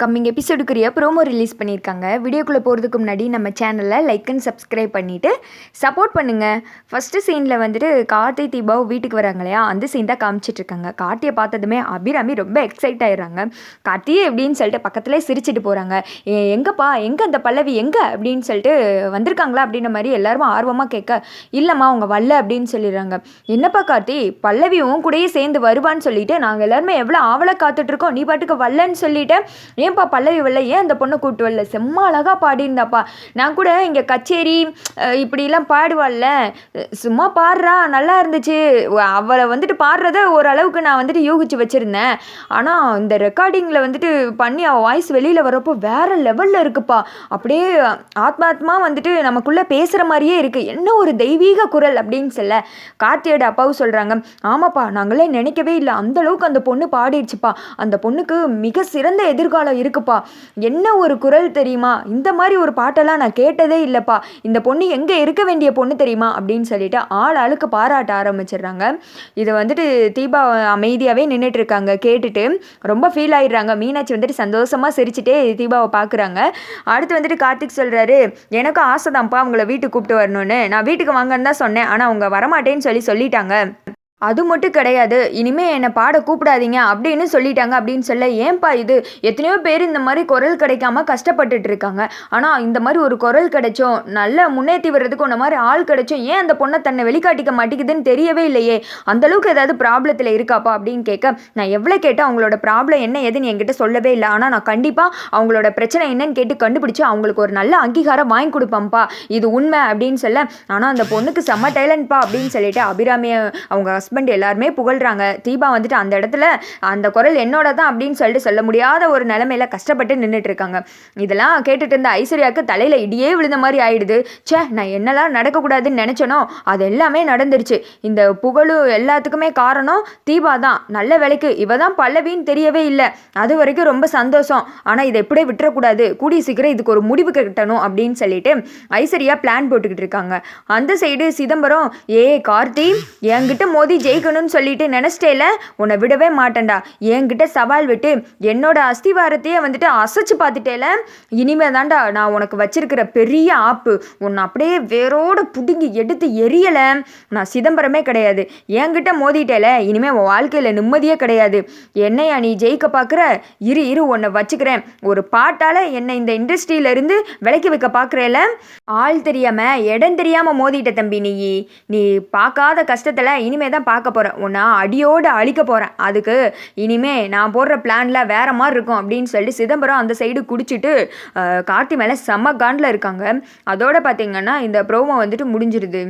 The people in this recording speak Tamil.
கம்மிங் எபிசோடுக்குரிய ப்ரோமோ ரிலீஸ் பண்ணியிருக்காங்க. வீடியோக்குள்ளே போகிறதுக்கு முன்னாடி நம்ம சேனலை லைக் அண்ட் சப்ஸ்கிரைப் பண்ணிவிட்டு சப்போர்ட் பண்ணுங்கள் ஃபஸ்ட்டு சீனில் வந்துட்டு கார்த்தி தீபாவ் வீட்டுக்கு வராங்க இல்லையா? அந்த சீன் தான் காமிச்சிட்ருக்காங்க கார்த்தியை பார்த்ததுமே அபிராமி ரொம்ப எக்ஸைட் ஆயிடுறாங்க. கார்த்தியே எப்படின்னு சொல்லிட்டு பக்கத்துலேயே சிரிச்சிட்டு போகிறாங்க எங்கப்பா? எங்கே அந்த பல்லவி? எங்கே? அப்படின்னு சொல்லிட்டு வந்திருக்காங்களா அப்படின்ற மாதிரி எல்லாரும் ஆர்வமாக கேட்க இல்லைம்மா அவங்க வரல அப்படின்னு சொல்லிடுறாங்க. என்னப்பா கார்த்தி? பல்லவி உன் கூடயே சேர்ந்து வருவான்னு சொல்லிட்டு நாங்கள் எல்லாருமே எவ்வளோ ஆவலை காத்துட்ருக்கோம் நீ பாட்டுக்கு வரலன்னு சொல்லிட்டு ஏன்பா பல்லவி வரல ஏன் அந்த பொண்ணை கூப்பிட்டு வரல? செம்ம அழகாக பாடியிருந்தாப்பா. நான் கூட இங்கே கச்சேரி இப்படிலாம் பாடுவாள்ல. சும்மா பாடுறா நல்லா இருந்துச்சு. அவளை வந்துட்டு பாடுறத ஓரளவுக்கு நான் வந்துட்டு யூகிச்சு வச்சுருந்தேன். ஆனால் இந்த ரெக்கார்டிங்கில் வந்துட்டு பண்ணி அவள் வாய்ஸ் வெளியில் வரப்போ வேறு லெவலில் இருக்குப்பா. அப்படியே ஆத்மாத்மா வந்துட்டு நமக்குள்ளே பேசுகிற மாதிரியே இருக்குது என்ன ஒரு தெய்வீக குரல் அப்படின்னு சொல்ல கார்த்தியோட அப்பாவும் சொல்கிறாங்க ஆமாப்பா நாங்களே நினைக்கவே இல்லை. அந்தளவுக்கு அந்த பொண்ணு பாடிடுச்சுப்பா அந்த பொண்ணுக்கு மிக சிறந்த எதிர்காலம் இருக்குப்பா. என்ன ஒரு குரல் தெரியுமா? இந்த மாதிரி ஒரு பாட்டெல்லாம் நான் கேட்டதே இல்லைப்பா. இந்த பொண்ணு எங்கே இருக்க வேண்டிய பொண்ணு தெரியுமா? அப்படின்னு சொல்லிட்டு ஆள் ஆளுக்கு பாராட்ட ஆரம்பிச்சிடுறாங்க. இதை வந்துட்டு தீபா அமைதியாகவே நின்றுட்டு இருக்காங்க கேட்டுட்டு ரொம்ப ஃபீல் ஆயிடுறாங்க. மீனாட்சி வந்துட்டு சந்தோஷமாக சிரிச்சுட்டே தீபாவை பார்க்குறாங்க. அடுத்து வந்துட்டு கார்த்திக் சொல்கிறாரு எனக்கும் ஆசைதான்ப்பா அவங்கள வீட்டுக்கு கூப்பிட்டு வரணும்னு. நான் வீட்டுக்கு வாங்கன்னு தான் சொன்னேன். ஆனால் அவங்க வரமாட்டேன்னு சொல்லி சொல்லிட்டாங்க. அது மட்டும் கிடையாது. இனிமே என்னை பாட கூப்பிடாதீங்க அப்படின்னு சொல்லிட்டாங்க அப்படின்னு சொல்ல ஏன்பா இது? எத்தனையோ பேர் இந்த மாதிரி குரல் கிடைக்காம கஷ்டப்பட்டுட்டு இருக்காங்க. ஆனால் இந்த மாதிரி ஒரு குரல் கிடைச்சோம். நல்ல முன்னேற்றி வர்றதுக்கு உன்ன மாதிரி ஆள் கிடைச்சோம். ஏன் அந்த பொண்ணை தன்னை வெளிக்காட்டிக்க மாட்டேங்குதுன்னு தெரியவே இல்லையே? அந்த அளவுக்கு ஏதாவது ப்ராப்ளத்தில் இருக்காப்பா? அப்படின்னு கேட்க நான் எவ்வளோ கேட்டால் அவங்களோட ப்ராப்ளம் என்ன ஏதுன்னு என்கிட்ட சொல்லவே இல்லை. ஆனால் நான் கண்டிப்பாக அவங்களோட பிரச்சனை என்னன்னு கேட்டு கண்டுபிடிச்சி அவங்களுக்கு ஒரு நல்ல அங்கீகாரம் வாங்கி கொடுப்பேன்ப்பா. இது உண்மை அப்படின்னு சொல்ல ஆனால் அந்த பொண்ணுக்கு செம்ம டேலண்ட்ப்பா அப்படின்னு சொல்லிட்டு அபிராமியை அவங்க ஹஸ்பண்ட் எல்லாருமே புகழ்கிறாங்க தீபா வந்துட்டு அந்த இடத்துல அந்த குரல் என்னோட தான் அப்படின்னு சொல்லிட்டு சொல்ல முடியாத ஒரு நிலமையில கஷ்டப்பட்டு நின்றுட்டு இருக்காங்க. இதெல்லாம் கேட்டுட்டு இருந்த ஐஸ்வர்யாவுக்கு தலையில் இடியே விழுந்த மாதிரி ஆயிடுது. சே நான் என்னெல்லாம் நடக்கக்கூடாதுன்னு நினச்சனோ அது எல்லாமே நடந்துருச்சு. இந்த புகழும் எல்லாத்துக்குமே காரணம் தீபா தான். நல்ல வேலைக்கு இவ தான் பல்லவின்னு தெரியவே இல்லை. அது வரைக்கும் ரொம்ப சந்தோஷம். ஆனால் இதை எப்படியே விட்டுறக்கூடாது. கூடிய சீக்கிரம் இதுக்கு ஒரு முடிவு கட்டணும் அப்படின்னு சொல்லிட்டு ஐஸ்வர்யா பிளான் போட்டுக்கிட்டு இருக்காங்க. அந்த சைடு சிதம்பரம் ஏ கார்த்தி என்கிட்ட மோதி ஜெயிக்கணும்னு சொல்லிட்டு நினச்சிட்டேல உன்னை விடவே மாட்டேன்டா. என்கிட்ட சவால் விட்டு என்னோட அஸ்திவாரத்தையே வந்துட்டு அசைச்சு பார்த்துட்டேல. இனிமே தான்டா நான் உனக்கு வச்சிருக்கிற பெரிய ஆப்பு. உன்னை அப்படியே வேரோட பிடுங்கி எடுத்து எரியலை. நான் சிதம்பரமே கிடையாது. என்கிட்ட மோதிட்டேல. இனிமே உன் வாழ்க்கையில் நிம்மதியே கிடையாது. என்னையா நீ ஜெயிக்க பார்க்குற? இரு இரு உன்னை வச்சுக்கிறேன். ஒரு பாட்டால் என்னை இந்த இண்டஸ்ட்ரியில இருந்து விலக்கி வைக்க பார்க்குறேல. ஆள் தெரியாம இடம் தெரியாம மோதிட்ட தம்பி நீ. நீ பார்க்காத கஷ்டத்தில் இனிமே தான் பார்க்க போகிறேன் உன்னை அடியோடு அழிக்க போகிறேன் அதுக்கு இனிமே நான் போடுற பிளான்ல வேற மாதிரி இருக்கும் அப்படின்னு சொல்லிட்டு சிதம்பரம் அந்த சைடு குடிச்சிட்டு கார்த்தி மேலே செம்ம காண்டில் இருக்காங்க. அதோட பார்த்தீங்கன்னா இந்த ப்ரோமோ வந்துட்டு முடிஞ்சிருது.